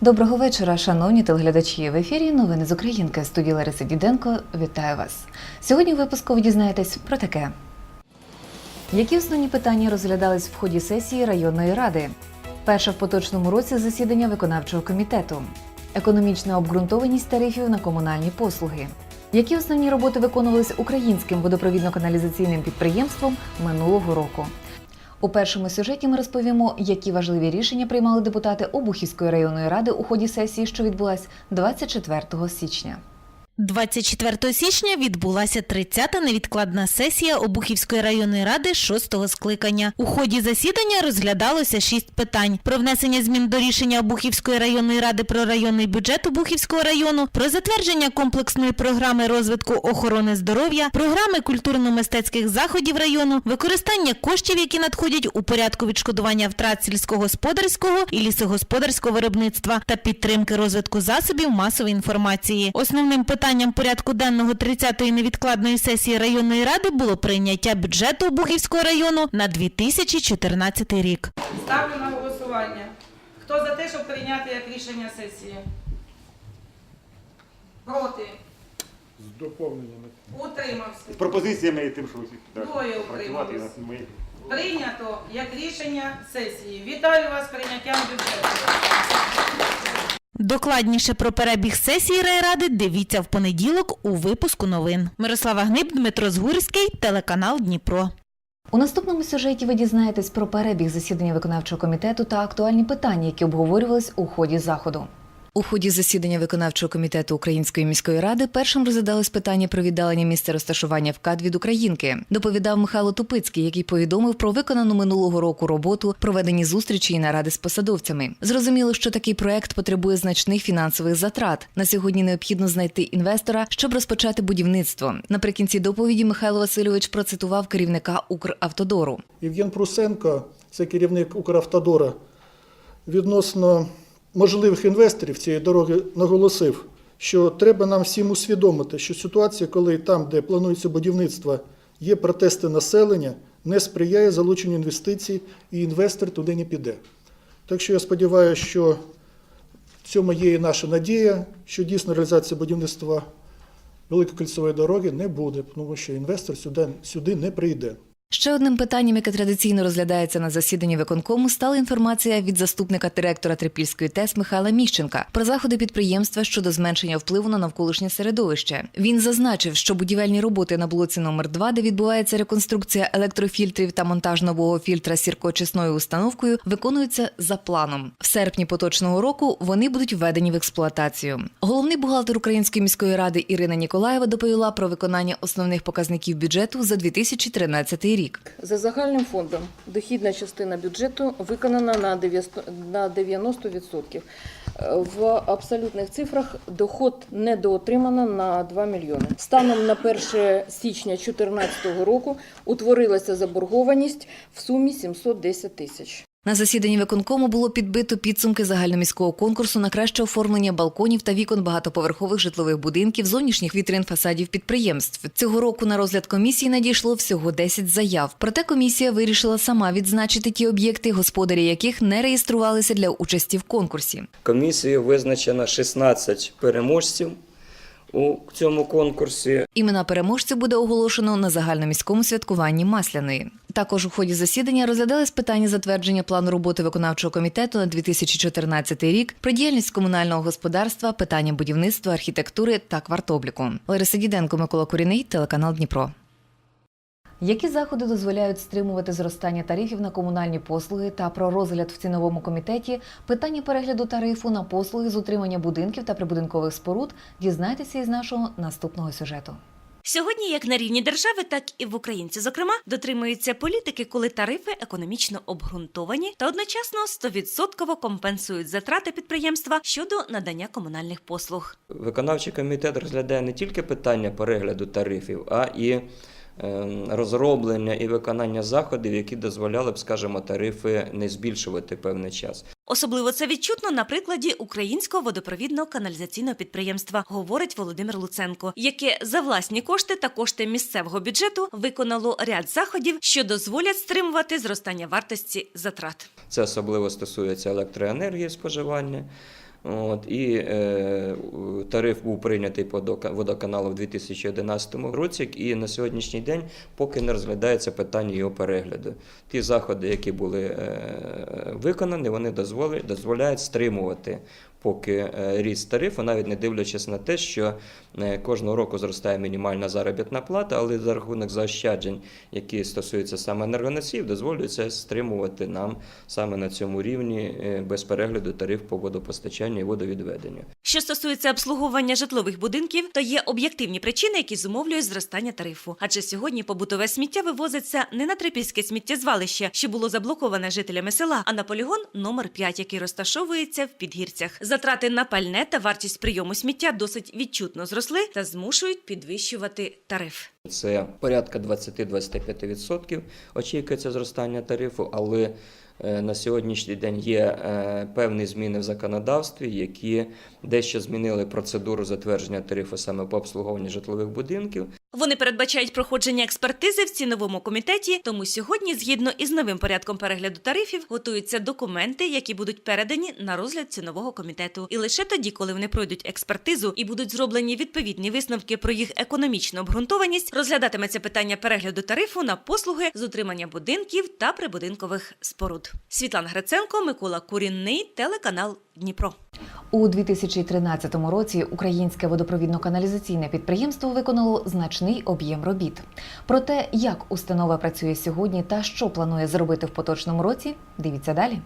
Доброго вечора, шановні телеглядачі. В ефірі новини з Українки. Студія Лариса Діденко. Вітаю вас. Сьогодні у випуску ви дізнаєтесь про таке. Які основні питання розглядались в ході сесії районної ради? Перше в поточному році засідання виконавчого комітету, економічна обґрунтованість тарифів на комунальні послуги. Які основні роботи виконувалися українським водопровідно-каналізаційним підприємством минулого року? У першому сюжеті ми розповімо, які важливі рішення приймали депутати Обухівської районної ради у ході сесії, що відбулась 24 січня. 24 січня відбулася 30-та невідкладна сесія Обухівської районної ради 6-го скликання. У ході засідання розглядалося шість питань: про внесення змін до рішення Обухівської районної ради про районний бюджет Обухівського району, про затвердження комплексної програми розвитку охорони здоров'я, програми культурно-мистецьких заходів району, використання коштів, які надходять у порядку відшкодування втрат сільськогосподарського і лісогосподарського виробництва та підтримки розвитку засобів масової інформації. Основним питанням порядку денного 30-ї невідкладної сесії районної ради було прийняття бюджету Обухівського району на 2014 рік. Ставлю на голосування. Хто за те, щоб прийняти як рішення сесії? Проти? З доповненнями. Утримався. З пропозиціями і тим, що так, Двоє. Прийнято як рішення сесії. Вітаю вас з прийняттям бюджету. Докладніше про перебіг сесії райради дивіться в понеділок у випуску новин. Мирослава Гниб, Дмитро Згурський, телеканал Дніпро. У наступному сюжеті ви дізнаєтесь про перебіг засідання виконавчого комітету та актуальні питання, які обговорювались у ході заходу. У ході засідання виконавчого комітету Української міської ради першим розглядалось питання про віддалення місця розташування ВКАД від Українки. Доповідав Михайло Тупицький, який повідомив про виконану минулого року роботу, проведені зустрічі і наради з посадовцями. Зрозуміло, що такий проект потребує значних фінансових затрат. На сьогодні необхідно знайти інвестора, щоб розпочати будівництво. Наприкінці доповіді Михайло Васильович процитував керівника Укравтодору. Євген Прусенко, це керівник Укравтодора, відносно можливих інвесторів цієї дороги наголосив, що треба нам всім усвідомити, що ситуація, коли там, де планується будівництво, є протести населення, не сприяє залученню інвестицій, і інвестор туди не піде. Так що я сподіваюся, що в цьому є і наша надія, що дійсно реалізація будівництва Великої кільцевої дороги не буде, тому що інвестор сюди, сюди не прийде. Ще одним питанням, яке традиційно розглядається на засіданні виконкому, стала інформація від заступника директора Трипільської ТЕС Михайла Міщенка про заходи підприємства щодо зменшення впливу на навколишнє середовище. Він зазначив, що будівельні роботи на блоці номер 2 де відбувається реконструкція електрофільтрів та монтаж нового фільтра сіркочисною установкою, виконуються за планом. В серпні поточного року вони будуть введені в експлуатацію. Головний бухгалтер Української міської ради Ірина Ніколаєва доповіла про виконання основних показників бюджету за 2013 рік. За загальним фондом дохідна частина бюджету виконана на 90%. на 90%. Е, В абсолютних цифрах доход недоотримано на 2 мільйони. Станом на 1 січня 2014 року утворилася заборгованість в сумі 710 тисяч. На засіданні виконкому було підбито підсумки загальноміського конкурсу на краще оформлення балконів та вікон багатоповерхових житлових будинків, зовнішніх вітрин фасадів підприємств. Цього року на розгляд комісії надійшло всього 10 заяв. Проте комісія вирішила сама відзначити ті об'єкти, господарі яких не реєструвалися для участі в конкурсі. Комісією визначено 16 переможців у цьому конкурсі. Імена переможців буде оголошено на загальноміському святкуванні Масляної. Також у ході засідання розглядались питання затвердження плану роботи виконавчого комітету на 2014 рік, про діяльність комунального господарства, питання будівництва, архітектури та квартобліку. Лариса Діденко, Микола Куріний, телеканал Дніпро. Які заходи дозволяють стримувати зростання тарифів на комунальні послуги та про розгляд в ціновому комітеті питання перегляду тарифу на послуги з утримання будинків та прибудинкових споруд дізнайтеся із нашого наступного сюжету. Сьогодні, як на рівні держави, так і в Українці, зокрема, дотримуються політики, коли тарифи економічно обґрунтовані та одночасно 100% компенсують затрати підприємства щодо надання комунальних послуг. Виконавчий комітет розглядає не тільки питання перегляду тарифів, а і розроблення і виконання заходів, які дозволяли б, скажімо, тарифи не збільшувати певний час. Особливо це відчутно на прикладі українського водопровідного каналізаційного підприємства, говорить Володимир Луценко, яке за власні кошти та кошти місцевого бюджету виконало ряд заходів, що дозволять стримувати зростання вартості затрат. Це особливо стосується електроенергії споживання. От, і е, тариф був прийнятий по дока- водоканалу в 2011 році, і на сьогоднішній день поки не розглядається питання його перегляду. Ті заходи, які були е, виконані, вони дозволяють стримувати поки е, ріст тарифу, навіть не дивлячись на те, що е, кожного року зростає мінімальна заробітна плата, але за рахунок заощаджень, які стосуються саме енергоносіїв, дозволюється стримувати нам саме на цьому рівні е, без перегляду тариф по водопостачанню і водовідведенню. Що стосується обслуговування житлових будинків, то є об'єктивні причини, які зумовлюють зростання тарифу. Адже сьогодні побутове сміття вивозиться не на трипільське сміттєзвалище, що було заблоковане жителями села, а на полігон номер 5, який розташовується в підгірцях. Затрати на пальне та вартість прийому сміття досить відчутно зросли та змушують підвищувати тариф. Це порядка 20-25% очікується зростання тарифу, але е, на сьогоднішній день є е, певні зміни в законодавстві, які дещо змінили процедуру затвердження тарифу саме по обслуговуванню житлових будинків. Вони передбачають проходження експертизи в ціновому комітеті. Тому сьогодні, згідно із новим порядком перегляду тарифів, готуються документи, які будуть передані на розгляд цінового комітету. І лише тоді, коли вони пройдуть експертизу і будуть зроблені відповідні висновки про їх економічну обґрунтованість, розглядатиметься питання перегляду тарифу на послуги з утримання будинків та прибудинкових споруд. Світлана Гриценко, Микола Курінний, телеканал Дніпро. У 2013 році українське водопровідно-каналізаційне підприємство виконало значний об'єм робіт. Про те, як установа працює сьогодні та що планує зробити в поточному році, дивіться далі.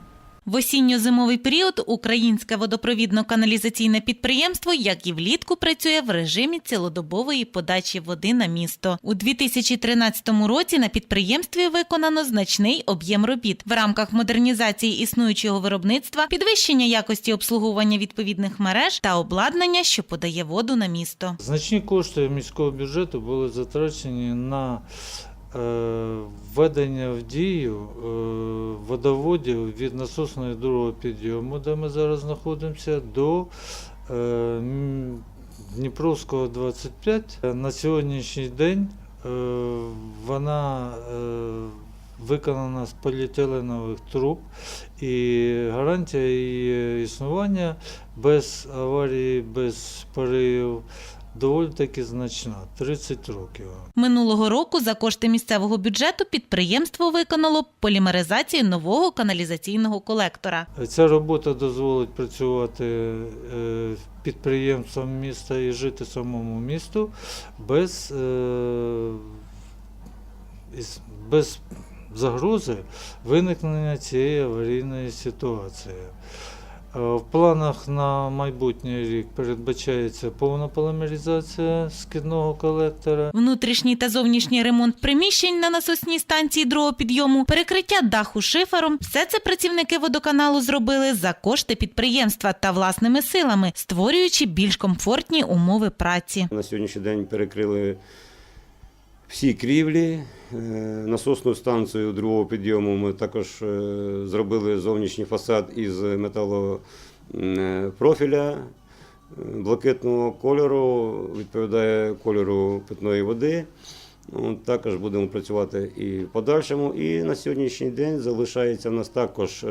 В осінньо-зимовий період українське водопровідно-каналізаційне підприємство, як і влітку, працює в режимі цілодобової подачі води на місто. У 2013 році на підприємстві виконано значний об'єм робіт в рамках модернізації існуючого виробництва, підвищення якості обслуговування відповідних мереж та обладнання, що подає воду на місто. Значні кошти міського бюджету були затрачені на введення в дію е, водоводів від насосної другого підйому, де ми зараз знаходимося, до е, Дніпровського 25. На сьогоднішній день е, вона е, виконана з поліетиленових труб і гарантія її існування без аварії, без поривів доволі таки значна 30 років. Минулого року за кошти місцевого бюджету підприємство виконало полімеризацію нового каналізаційного колектора. Ця робота дозволить працювати е, підприємствам міста і жити самому місту без, е, без загрози виникнення цієї аварійної ситуації. Е, В планах на майбутній рік передбачається повна полімеризація скидного колектора. Внутрішній та зовнішній ремонт приміщень на насосній станції другого підйому, перекриття даху шифером. Все це працівники водоканалу зробили за кошти підприємства та власними силами, створюючи більш комфортні умови праці. На сьогоднішній день перекрили всі крівлі. Е, Насосну станцію другого підйому ми також е, зробили зовнішній фасад із металопрофіля е, блакитного кольору, відповідає кольору питної води. Ну, Також будемо працювати і в подальшому. І на сьогоднішній день залишається в нас також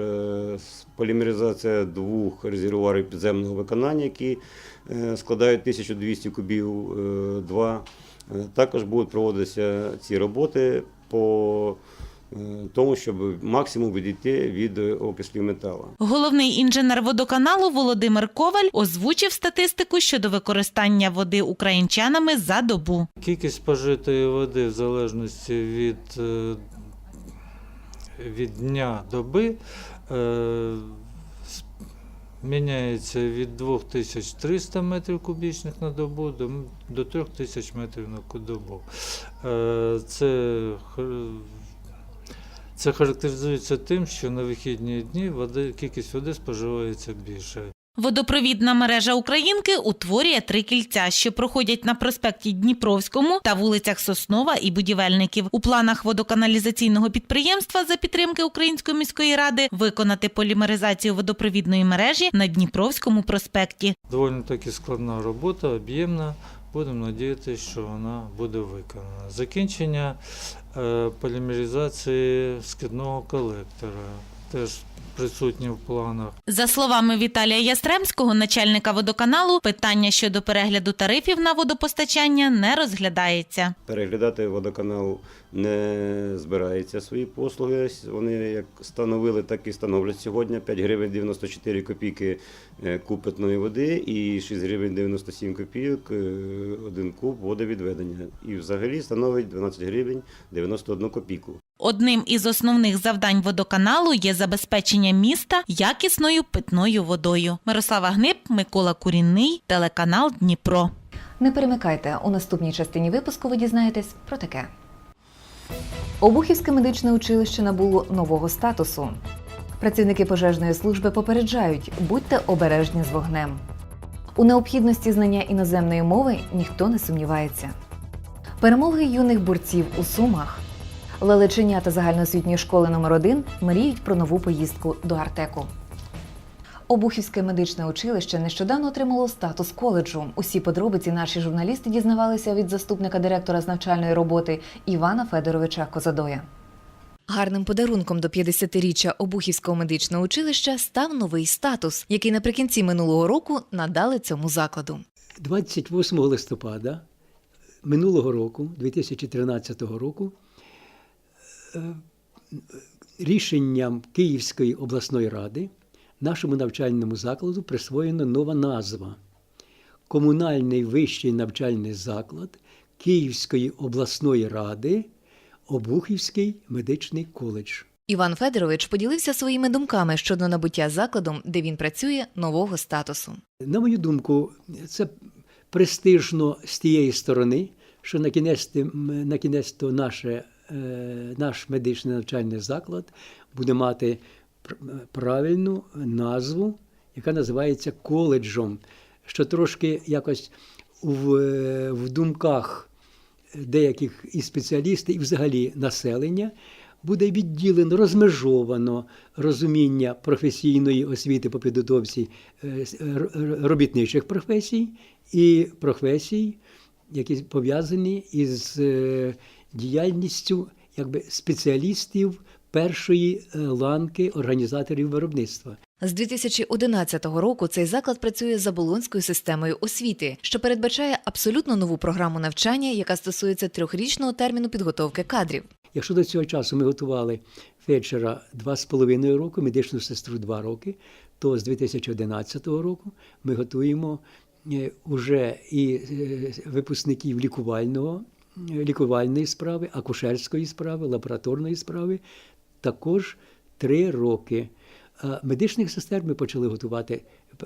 полімеризація двох резервуарів підземного виконання, які складають 1200 кубів. е, Два. Е, Також будуть проводитися ці роботи по е, тому, щоб максимум відійти від окислів металу. Головний інженер водоканалу Володимир Коваль озвучив статистику щодо використання води українчанами за добу. Кількість спожитої води в залежності від, е, від дня доби е, міняється від 2300 метрів кубічних на добу до, м- до 3000 метрів на добу. Е, Це, це характеризується тим, що на вихідні дні води, кількість води споживається більше. Водопровідна мережа Українки утворює три кільця, що проходять на проспекті Дніпровському та вулицях Соснова і Будівельників. У планах водоканалізаційного підприємства за підтримки Української міської ради виконати полімеризацію водопровідної мережі на Дніпровському проспекті. Доволі таки складна робота, об'ємна. Будемо сподіватися, що вона буде виконана. Закінчення е, полімеризації скидного колектора теж присутні в планах. За словами Віталія Ястремського, начальника водоканалу, питання щодо перегляду тарифів на водопостачання не розглядається. Переглядати водоканал не збирається свої послуги. Вони як становили, так і становлять сьогодні. 5 гривень 94 копійки е, куб питної води і 6 гривень 97 копійок е, один куб водовідведення. І взагалі становить 12 гривень 91 копійку. Одним із основних завдань водоканалу є забезпечення міста якісною питною водою. Мирослава Гнип, Микола Курінний, телеканал Дніпро. Не перемикайте, у наступній частині випуску ви дізнаєтесь про таке. Обухівське медичне училище набуло нового статусу. Працівники пожежної служби попереджають, будьте обережні з вогнем. У необхідності знання іноземної мови ніхто не сумнівається. Перемоги юних борців у Сумах. Лелеченята загальноосвітньої школи номер 1 мріють про нову поїздку до Артеку. Обухівське медичне училище нещодавно отримало статус коледжу. Усі подробиці наші журналісти дізнавалися від заступника директора з навчальної роботи Івана Федоровича Козадоя. Гарним подарунком до 50-річчя Обухівського медичного училища став новий статус, який наприкінці минулого року надали цьому закладу. 28 листопада минулого року, 2013 року, рішенням Київської обласної ради нашому навчальному закладу присвоєна нова назва Комунальний вищий навчальний заклад Київської обласної ради Обухівський медичний коледж. Іван Федорович поділився своїми думками щодо набуття закладом, де він працює, нового статусу. На мою думку, це престижно з тієї сторони, що на кінець, на кінець наше, е, наш медичний навчальний заклад буде мати правильну назву, яка називається коледжом, що трошки якось в, е, в думках деяких і спеціалістів, і взагалі населення буде відділено, розмежовано розуміння професійної освіти по підготовці е, р- робітничих професій і професій, які пов'язані із е, діяльністю якби, спеціалістів першої е, ланки організаторів виробництва. З 2011 року цей заклад працює за болонською системою освіти, що передбачає абсолютно нову програму навчання, яка стосується трьохрічного терміну підготовки кадрів. Якщо до цього часу ми готували фельдшера 2,5 роки, медичну сестру 2 роки, то з 2011 року ми готуємо е, уже і е, випускників лікувального, лікувальної справи, акушерської справи, лабораторної справи також 3 роки. А медичних сестер ми почали готувати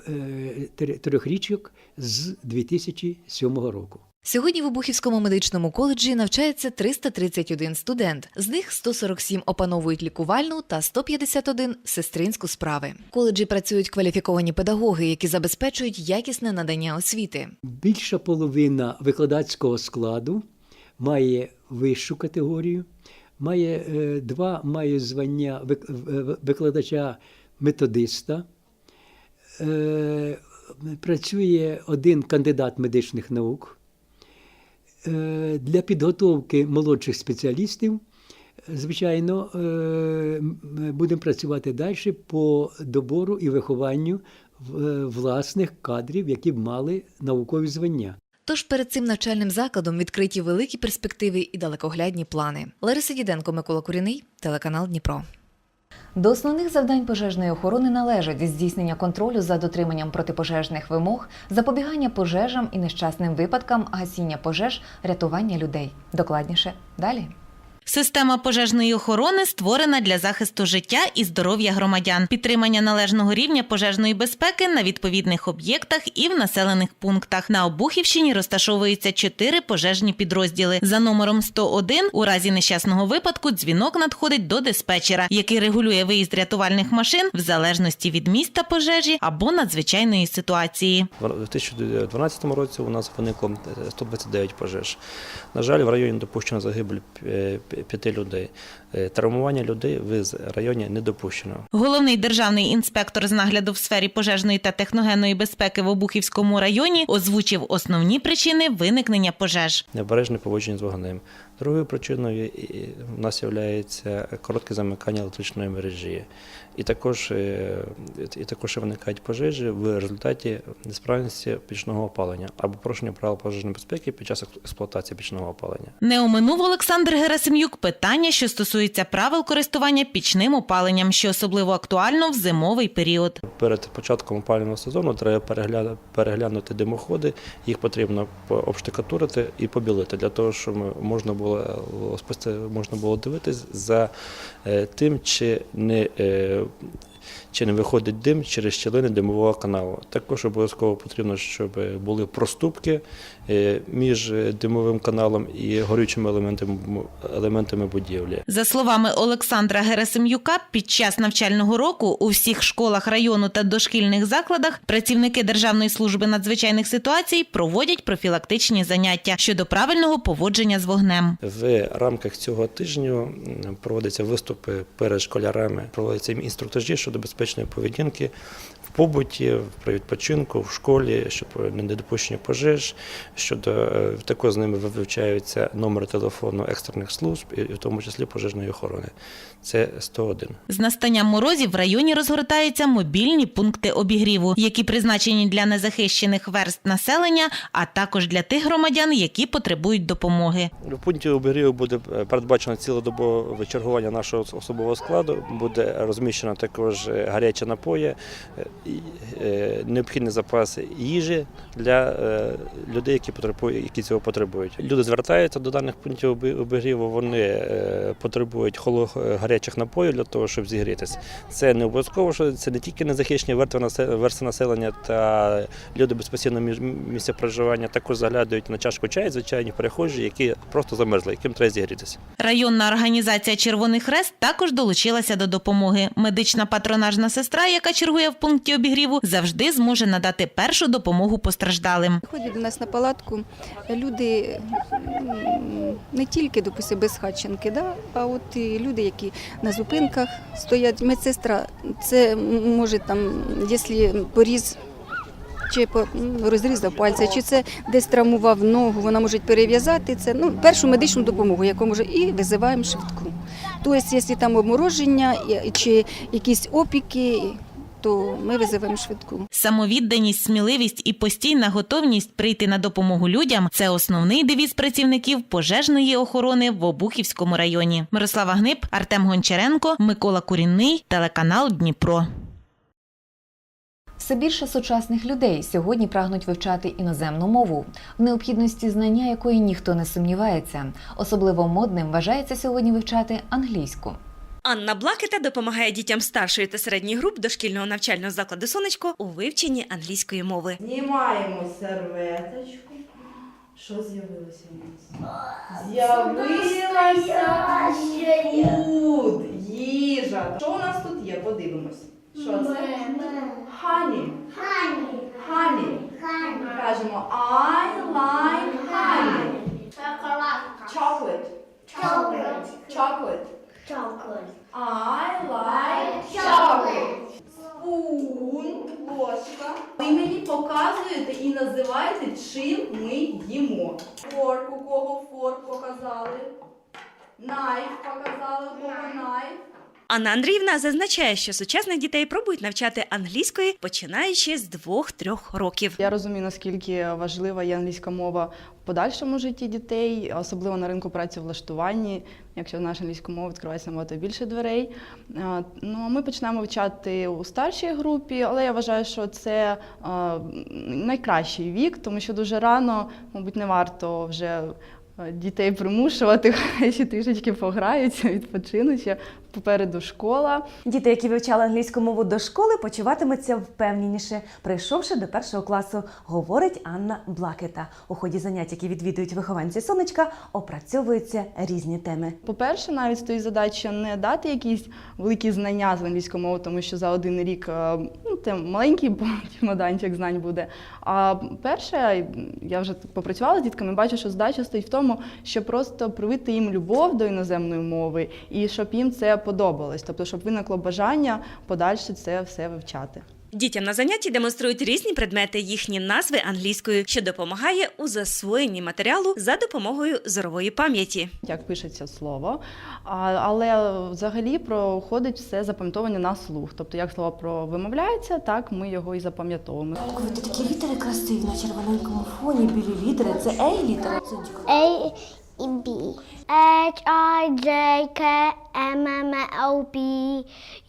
е, три- трьохрічок з 2007 року. Сьогодні в Обухівському медичному коледжі навчається 331 студент. З них 147 опановують лікувальну та 151 – сестринську справи. В коледжі працюють кваліфіковані педагоги, які забезпечують якісне надання освіти. Більша половина викладацького складу має вищу категорію, має е, два має звання викладача методиста. Е, Працює один кандидат медичних наук. Е, Для підготовки молодших спеціалістів, звичайно, е, будемо працювати далі по добору і вихованню е, власних кадрів, які б мали наукові звання. Тож перед цим навчальним закладом відкриті великі перспективи і далекоглядні плани. Лариса Діденко, Микола Куріний, телеканал Дніпро. До основних завдань пожежної охорони належать здійснення контролю за дотриманням протипожежних вимог, запобігання пожежам і нещасним випадкам, гасіння пожеж, рятування людей. Докладніше далі. Система пожежної охорони створена для захисту життя і здоров'я громадян, підтримання належного рівня пожежної безпеки на відповідних об'єктах і в населених пунктах. На Обухівщині розташовуються чотири пожежні підрозділи. За номером 101 у разі нещасного випадку дзвінок надходить до диспетчера, який регулює виїзд рятувальних машин в залежності від міста пожежі або надзвичайної ситуації. В 2012 році у нас виникло е, 129 пожеж. На жаль, в районі допущено загибель е, п'яти людей. Е, Травмування людей в районі не допущено. Головний державний інспектор з нагляду в сфері пожежної та техногенної безпеки в Обухівському районі озвучив основні причини виникнення пожеж. Необережне поводження з вогнем. Другою причиною в нас є коротке замикання електричної мережі. І також, е, і також виникають пожежі в результаті несправності пічного опалення або порушення правил пожежної безпеки під час експлуатації пічного опалення. Не оминув Олександр Герасим'юк питання, що стосується правил користування пічним опаленням, що особливо актуально в зимовий період. Перед початком опалювального сезону треба перегля- переглянути димоходи, їх потрібно по- обштукатурити і побілити для того, щоб можна було е, можна було дивитись за е, тим, чи не е, чи не виходить дим через щілини димового каналу. Також обов'язково потрібно, щоб були проступки е, між е, димовим каналом і горючими елементами, елементами будівлі. За словами Олександра Герасим'юка, під час навчального року у всіх школах району та дошкільних закладах працівники Державної служби надзвичайних ситуацій проводять профілактичні заняття щодо правильного поводження з вогнем. В рамках цього тижню м, проводяться виступи перед школярами, проводяться інструктажі щодо безпечної поведінки в побуті, при відпочинку, в школі, щодо недопущення пожеж, щодо е, також з ними вивчаються номери телефону екстрених служб, і в тому числі пожежної охорони. Це 101. З настанням морозів в районі розгортаються мобільні пункти обігріву, які призначені для незахищених верст населення, а також для тих громадян, які потребують допомоги. В пункті обігріву буде е, передбачено цілодобове чергування нашого особового складу. Буде розміщено також е, гарячі напої, е, е, необхідні запаси їжі для е, людей, які потребують, які цього потребують. Люди звертаються до даних пунктів обігріву. Вони е, потребують холо- гарячих напоїв для того, щоб зігрітися. Це не обов'язково, що це не тільки незахищені верстви насе- населення та люди без постійного між- місця проживання. Також заглядають на чашку чаю, звичайні перехожі, які просто замерзли, яким треба зігрітися. Районна організація Червоний Хрест також долучилася до допомоги. Медична патронажна сестра, яка чергує в пункті обігріву, завжди зможе надати першу допомогу постраждалим. Ходять до нас на палатку люди не тільки, допустим, безхатченки, да? а от і люди, які на зупинках стоять. Медсестра, це може там, якщо поріз. Чи розрізав пальця, чи це десь травмував ногу, вона може перев'язати це. Ну, першу медичну допомогу, яку може, і визиваємо швидку. Тобто, якщо там обмороження чи якісь опіки, то ми визиваємо швидку. Самовідданість, сміливість і постійна готовність прийти на допомогу людям це основний девіз працівників пожежної охорони в Обухівському районі. Мирослава Гнип, Артем Гончаренко, Микола Курінний, телеканал Дніпро. Все більше сучасних людей сьогодні прагнуть вивчати іноземну мову, в необхідності знання якої ніхто не сумнівається. Особливо модним вважається сьогодні вивчати англійську. Анна Блакета допомагає дітям старшої та середньої груп дошкільного навчального закладу Сонечко у вивченні англійської мови. Знімаємо серветочку. Що з'явилося у нас? З'явилася фуд, їжа. Що у нас тут є? Подивимось. Що це? Хані. Хані. Кажемо I like honey. Chocolate. Chocolate. I like chocolate. Спун, ложка. Ви мені показуєте і називаєте, чим ми їмо. Форк, у кого форк показали. Найф показали, у кого найф. Анна Андріївна зазначає, що сучасних дітей пробують навчати англійської, починаючи з двох-трьох років. Я розумію, наскільки важлива є англійська мова подальшому житті дітей, особливо на ринку працевлаштуванні. Якщо знаєш англійську мову, відкривається набагато більше дверей. Ну, а ми починаємо вивчати у старшій групі, але я вважаю, що це найкращий вік, тому що дуже рано, мабуть, не варто вже е, дітей примушувати, хай ще трішечки пограються, відпочинуть. Попереду школа. Діти, які вивчали англійську мову до школи, почуватимуться впевненіше, прийшовши до першого класу, говорить Анна Блакета. У ході занять, які відвідують вихованці сонечка, опрацьовуються різні теми. По-перше, навіть стоїть задача не дати якісь великі знання з англійської мови, тому що за один рік е, ну, це маленький чемоданчик знань буде. А перше, я вже попрацювала з дітками, бачу, що задача стоїть в тому, щоб просто привити їм любов до іноземної мови і щоб їм це подобалось, тобто, щоб виникло бажання подальше це все вивчати. Дітям на занятті демонструють різні предмети, їхні назви англійською, що допомагає у засвоєнні матеріалу за допомогою зорової пам'яті. як пишеться слово, але взагалі проходить все запам'ятовування на слух. Тобто, як слово про вимовляється, так ми його і запам'ятовуємо. Такі літери красиві на червоненькому фоні, білі літери. Це Ей літера. A і B. H I J K M M O P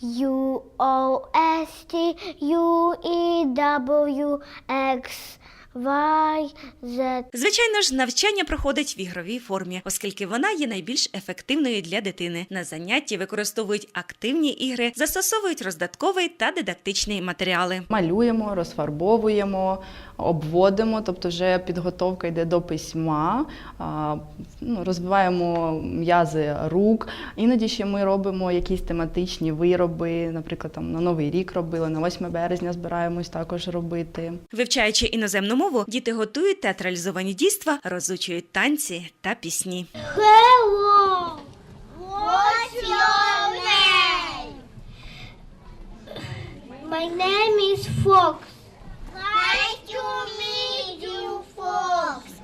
U O S T U E W X Y Z. Звичайно ж, навчання проходить в ігровій формі, оскільки вона є найбільш ефективною для дитини. На занятті використовують активні ігри, застосовують роздатковий та дидактичний матеріали. Малюємо, розфарбовуємо, обводимо, тобто вже підготовка йде до письма, ну, розвиваємо м'язи рук. Іноді ще ми робимо якісь тематичні вироби, наприклад, там на Новий рік робили, на 8 березня збираємось також робити. Вивчаючи іноземну мову, діти готують театралізовані дійства, розучують танці та пісні. Hello! What's your name? My name is Fox. To meet you, Fox.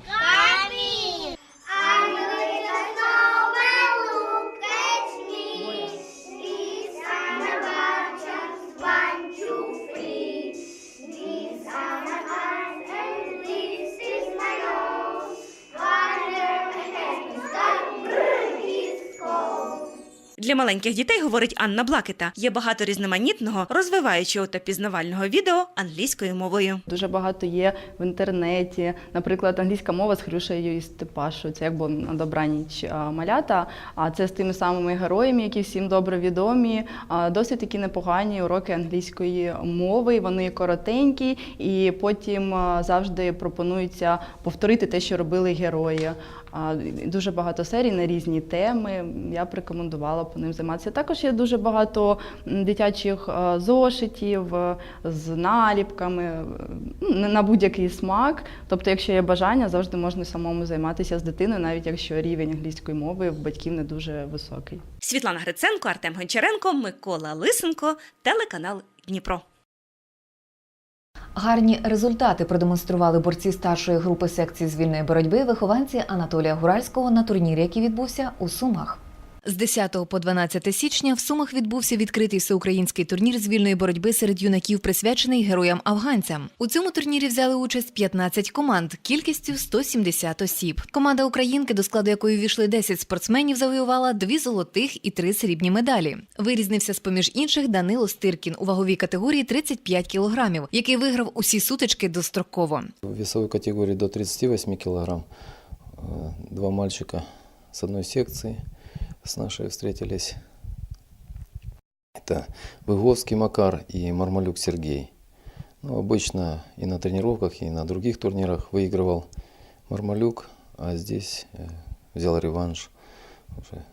Для маленьких дітей, говорить Анна Блакета, є багато різноманітного, розвиваючого та пізнавального відео англійською мовою. Дуже багато є в інтернеті. Наприклад, англійська мова з Хрюшею і Степашою. Це як було на добраніч а, малята. А це з тими самими героями, які всім добре відомі. Досить такі непогані уроки англійської мови. Вони коротенькі, і потім завжди пропонується повторити те, що робили герої. Дуже багато серій на різні теми. Я б рекомендувала по ним займатися. Також є дуже багато дитячих зошитів е, з наліпками е, ну, на будь-який смак. Тобто, якщо є бажання, завжди можна самому займатися з дитиною, навіть якщо рівень англійської мови в батьків не дуже високий. Світлана Гриценко, Артем Гончаренко, Микола Лисенко, телеканал Дніпро. Гарні результати продемонстрували борці старшої групи секції з вільної боротьби вихованці Анатолія Гуральського на турнірі, який відбувся у Сумах. З 10 по 12 січня в Сумах відбувся відкритий всеукраїнський турнір з вільної боротьби серед юнаків, присвячений героям-афганцям. У цьому турнірі взяли участь 15 команд кількістю 170 осіб. Команда Українки, до складу якої війшли 10 спортсменів, завоювала дві золотих і три срібні медалі. Вирізнився з поміж інших Данило Стиркін у ваговій категорії 35 кілограмів, який виграв усі сутички достроково. В весовой категории до 38 килограмм э, два мальчика с одной секции с нашей встретились. Это Выговский Макар и Мармалюк Сергей. Ну, обычно и на тренировках, и на других турнирах выигрывал Мармалюк, а здесь э, взял реванш уже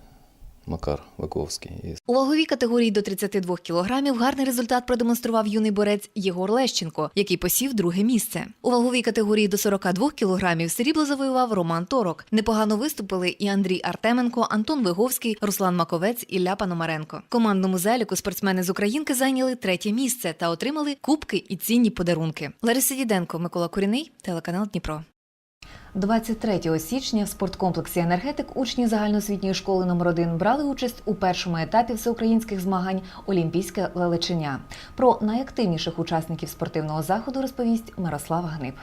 Макар Выговский. У ваговій категорії до 32 кілограмів гарний результат продемонстрував юний борець Єгор Лещенко, який посів друге місце. У ваговій категорії до 42 кілограмів срібло завоював Роман Торок. Непогано виступили і Андрій Артеменко, Антон Виговський, Руслан Маковець і Ляпа Номаренко. Командному заліку спортсмени з Українки зайняли третє місце та отримали кубки і цінні подарунки. Лариса Діденко, Микола Куріний, телеканал Дніпро. 23 січня в спорткомплексі енергетик учні загальноосвітньої школи номер 1 брали участь у першому етапі всеукраїнських змагань Олімпійське лелечення. Про найактивніших учасників спортивного заходу розповість Мирослава Гниб.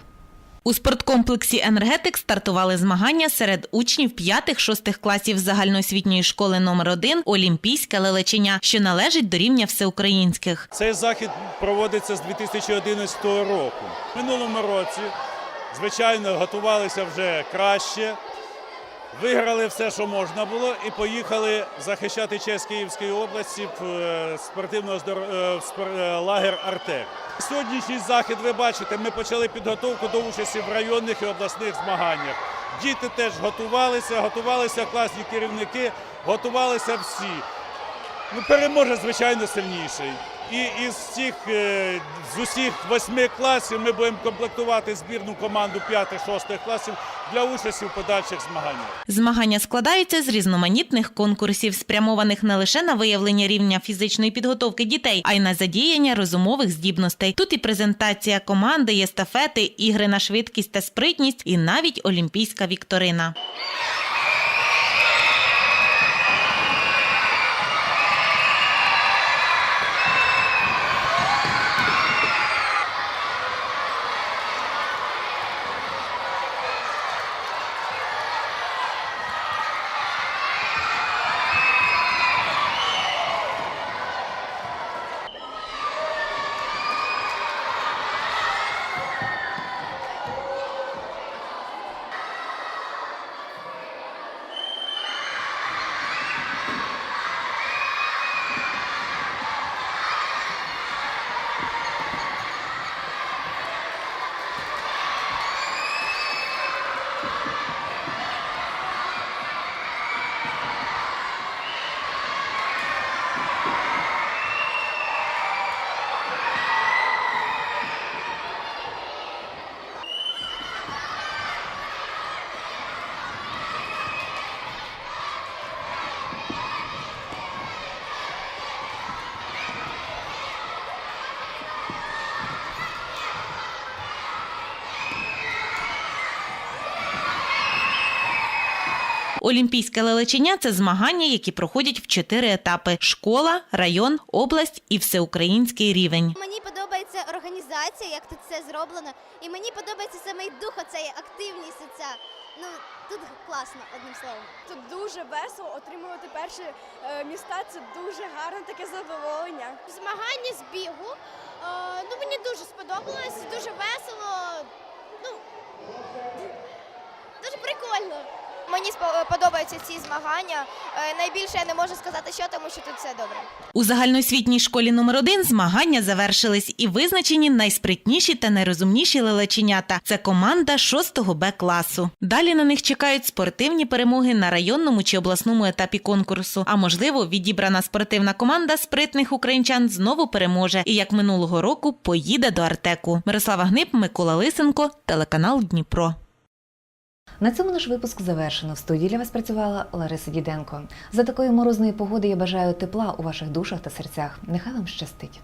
У спорткомплексі Енергетик стартували змагання серед учнів 5-6 класів загальноосвітньої школи номер 1 Олімпійське лелечення, що належить до рівня всеукраїнських. Цей захід проводиться з 2011 року. В минулому році, звичайно, готувалися вже краще. виграли все, що можна було, і поїхали захищати честь Київської області в е, спортивного е, е, лагер Артек. Сьогоднішній захід, ви бачите, ми почали підготовку до участі в районних і обласних змаганнях. Діти теж готувалися, готувалися класні керівники, готувалися всі. Ну, переможе, звичайно, сильніший. І із цих, е, з усіх восьми класів ми будемо комплектувати збірну команду 5-6 класів для участі в подальших змаганнях. Змагання складаються з різноманітних конкурсів, спрямованих не лише на виявлення рівня фізичної підготовки дітей, а й на задіяння розумових здібностей. Тут і презентація команди, естафети, ігри на швидкість та спритність, і навіть олімпійська вікторина. Олімпійське лелечення це змагання, які проходять в чотири етапи: школа, район, область і всеукраїнський рівень. Мені подобається організація, як тут це зроблено. І мені подобається саме дух, оцей активність. Оця. Ну, тут класно, одним словом. Тут дуже весело отримувати перші е, міста. Це дуже гарне таке задоволення. Змагання з бігу. Е, ну, мені дуже сподобалось, дуже весело. Ну, дуже прикольно. Мені подобаються ці змагання. Е, найбільше я не можу сказати, що, тому що тут все добре. У загальноосвітній школі номер 1 змагання завершились і визначені найспритніші та найрозумніші лелеченята. Це команда 6 Б класу. Далі на них чекають спортивні перемоги на районному чи обласному етапі конкурсу. А можливо, відібрана спортивна команда спритних українчан знову переможе і як минулого року поїде до Артеку. Мирослава Гнип, Микола Лисенко, телеканал Дніпро. На цьому наш випуск завершено. В студії для вас працювала Лариса Діденко. За такої морозної погоди я бажаю тепла у ваших душах та серцях. Нехай вам щастить.